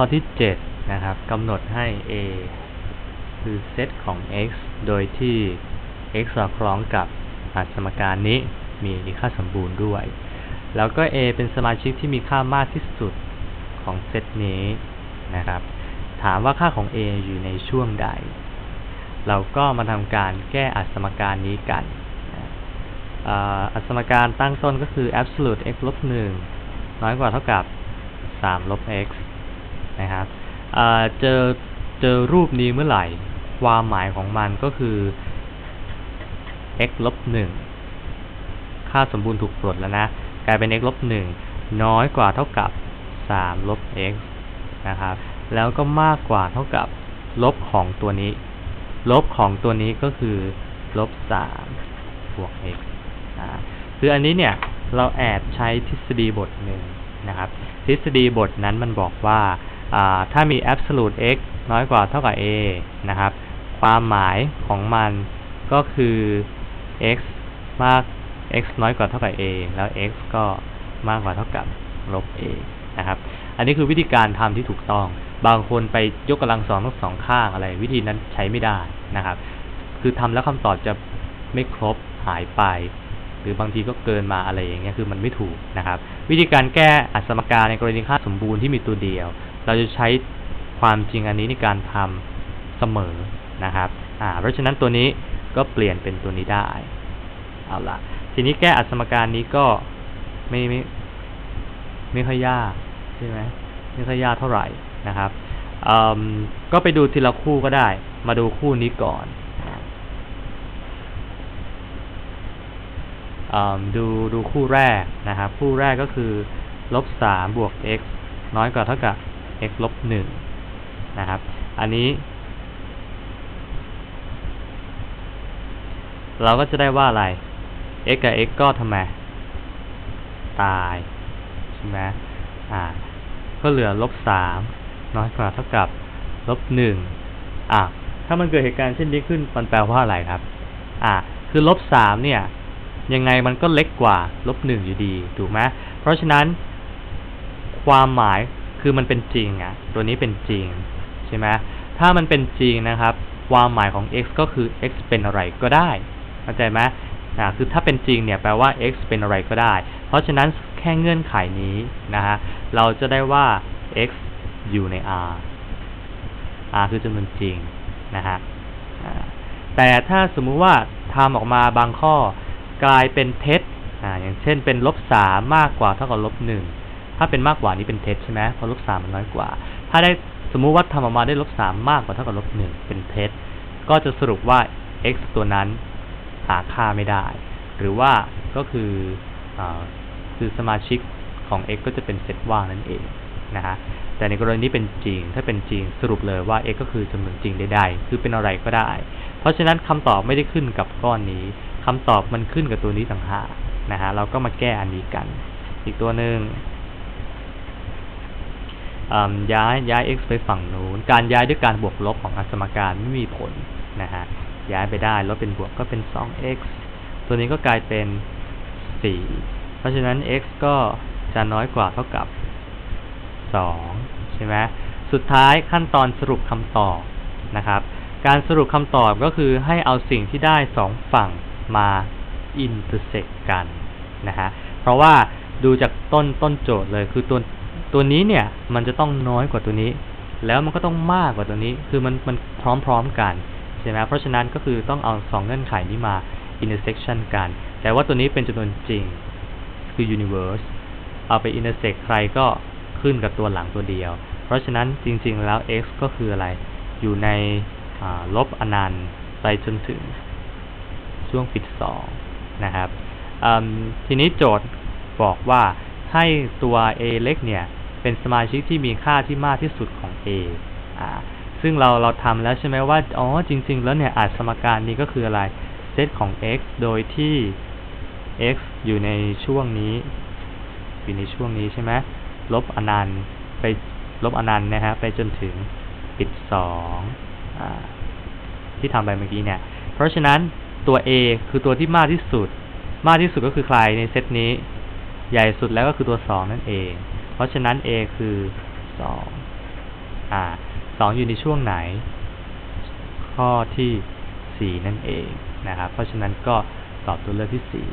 ข้อที่ 7 นะครับกำหนดให้ A คือเซตของ x โดยที่ x สอดคล้องกับอสมการนี้มีค่าสมบูรณ์ด้วย แล้วก็ A เป็นสมาชิกที่มีค่ามากที่สุดของเซตนี้นะครับ ถามว่าค่าของ A อยู่ในช่วงใด เราก็มาทำการแก้อัสมการนี้กันนะอ่าอัสมการตั้งต้นก็คือ absolute x ลบ1น้อยกว่าเท่ากับ3ลบ x นะครับเจอเจอรูปนี้เมื่อไหร่ ความหมายของมันก็คือ x ลบ1ค่าสมบูรณ์ถูกปลดแล้วนะ กลายเป็น x ลบ1น้อยกว่าเท่ากับ3ลบ x นะครับ แล้วก็มากกว่าเท่ากับลบของตัวนี้ ลบของตัวนี้ก็คือลบ3บวก x อ่าคืออันนี้เนี่ยเราแอบใช้ทฤษฎีบทหนึ่งนะครับ ทฤษฎีบทนั้นมันบอกว่า ถ้ามี absolute x น้อยกว่าเท่ากับ a นะครับ ความหมายของมันก็คือ x มาก x น้อยกว่าเท่ากับ a แล้ว x ก็มากกว่าเท่ากับลบ a นะครับ อันนี้คือวิธีการทำที่ถูกต้อง บางคนไปยกกำลังสองทั้งสองข้างอะไร วิธีนั้นใช้ไม่ได้นะครับ คือทำแล้วคำตอบจะไม่ครบหายไป หรือบางทีก็เกินมาอะไรอย่างเงี้ยคือมันไม่ถูกนะครับ วิธีการแก้อัสมการในกรณีค่าสมบูรณ์ที่มีตัวเดียว เราจะใช้ความจริงอันนี้ในการทำเสมอนะครับอ่าเพราะฉะนั้นตัวนี้ก็เปลี่ยนเป็นตัวนี้ได้ เอาละทีนี้แก้อัสมการนี้ก็ไม่ไม่ไม่ค่อยยากใช่ไหมไม่ค่อยยากเท่าไหร่นะครับก็ไปดูทีละคู่ก็ได้ มาดูคู่นี้ก่อนอดูดูคู่แรกนะครับ คู่แรกก็คือลบสามบวก x น้อยกว่าเท่ากับ x ลบหนึ่งนะครับ อันนี้ เราก็จะได้ว่าอะไร x กับ x ก็ทำไม ตาย ใช่ไหมอ่า ก็เหลือลบสามน้อยกว่าเท่ากับลบหนึ่งอะถ้ามันเกิดเหตุการณ์เช่นนี้ขึ้นมันแปลว่าอะไรครับ อ่าคือลบสามเนี่ย ยังไงมันก็เล็กกว่าลบหนึ่งอยู่ดี ถูกไหมเพราะฉะนั้นความหมาย คือมันเป็นจริงอะตัวนี้เป็นจริงใช่ไหมถ้ามันเป็นจริงนะครับ ความหมายของ x ก็คือ x เป็นอะไรก็ได้เข้าใจไหมอ่าคือถ้าเป็นจริงเนี่ยแปลว่า x เป็นอะไรก็ได้ เพราะฉะนั้นแค่เงื่อนไขนี้นะฮะเราจะได้ว่า x อยู่ใน r r คือจำนวนจริงนะฮะแต่ถ้าสมมุติว่าทำออกมาบางข้อกลายเป็นเท็จออย่างเช่นเป็นลบสามมากกว่าเท่ากับลบหนึ่ง ถ้าเป็นมากกว่านี้เป็นเท็จใช่ไหมเพราะลบสามมันน้อยกว่า ถ้าได้สมมุติว่าทำออกมาได้ลบสามมากกว่าเท่ากับลบหนึ่งเป็นเท็จ ก็จะสรุปว่า x ตัวนั้นหาค่าไม่ได้ หรือว่าก็คืออคือสมาชิกของ x ก็จะเป็นเซตว่างนั่นเองนะฮะแต่ในกรณีนี้เป็นจริง ถ้าเป็นจริงสรุปเลยว่า x ก็คือจำนวนจริงใดๆคือเป็นอะไรก็ได้ เพราะฉะนั้นคำตอบไม่ได้ขึ้นกับก้อนนี้คำตอบมันขึ้นกับตัวนี้ต่างหากนะฮะเราก็มาแก้อันนี้กัน อีกตัวหนึ่ง ย้ายย้าย x ไปฝั่งนู้น การย้ายด้วยการบวกลบของอสมการไม่มีผลนะฮะ ย้ายไปได้ลบเป็นบวกก็เป็น 2x ตัวนี้ก็กลายเป็น 4 เพราะฉะนั้น x ก็จะน้อยกว่าเท่ากับ 2 ใช่ไหม สุดท้ายขั้นตอนสรุปคำตอบนะครับ การสรุปคำตอบก็คือให้เอาสิ่งที่ได้ 2 ฝั่งมา intersect กันนะฮะ เพราะว่าดูจากต้นต้นโจทย์เลยคือตัว ตัวนี้เนี่ยมันจะต้องน้อยกว่าตัวนี้ แล้วมันก็ต้องมากกว่าตัวนี้ คือมันมันพร้อมๆกันใช่ไหมเพราะฉะนั้นก็คือต้องเอาสองเงื่อนไขนี้มา intersection กัน แต่ว่าตัวนี้เป็นจำนวนจริง คือ universe เอาไป intersect ใครก็ขึ้นกับตัวหลังตัวเดียว เพราะฉะนั้นจริงๆแล้ว x ก็คืออะไร อยู่ในลบอนันต์ไปจนถึงช่วงปิดสองนะครับทีนี้โจทย์บอกว่าให้ตัว a เล็กเนี่ย เป็นสมาชิกที่มีค่าที่มากที่สุดของ a อ่าซึ่งเราเราทำแล้วใช่ไหมว่า อ๋อ จริง ๆ แล้วเนี่ยอาจสมการนี้ก็คืออะไร เซตของ x โดยที่ x อยู่ในช่วงนี้ อยู่ในช่วงนี้ใช่ไหมลบอนันต์ไปลบอนันต์นะฮะไปจนถึงปิดสองอที่ทำไปเมื่อกี้เนี่ย เพราะฉะนั้นตัว a คือตัวที่มากที่สุด มากที่สุดก็คือใครในเซตนี้ ใหญ่สุดแล้วก็คือตัว 2 นั่นเอง เพราะฉะนั้น a คือ2อ่าสองอยู่ในช่วงไหน ข้อที่สี่นั่นเองนะครับ เพราะฉะนั้นก็ตอบตัวเลือกที่สี่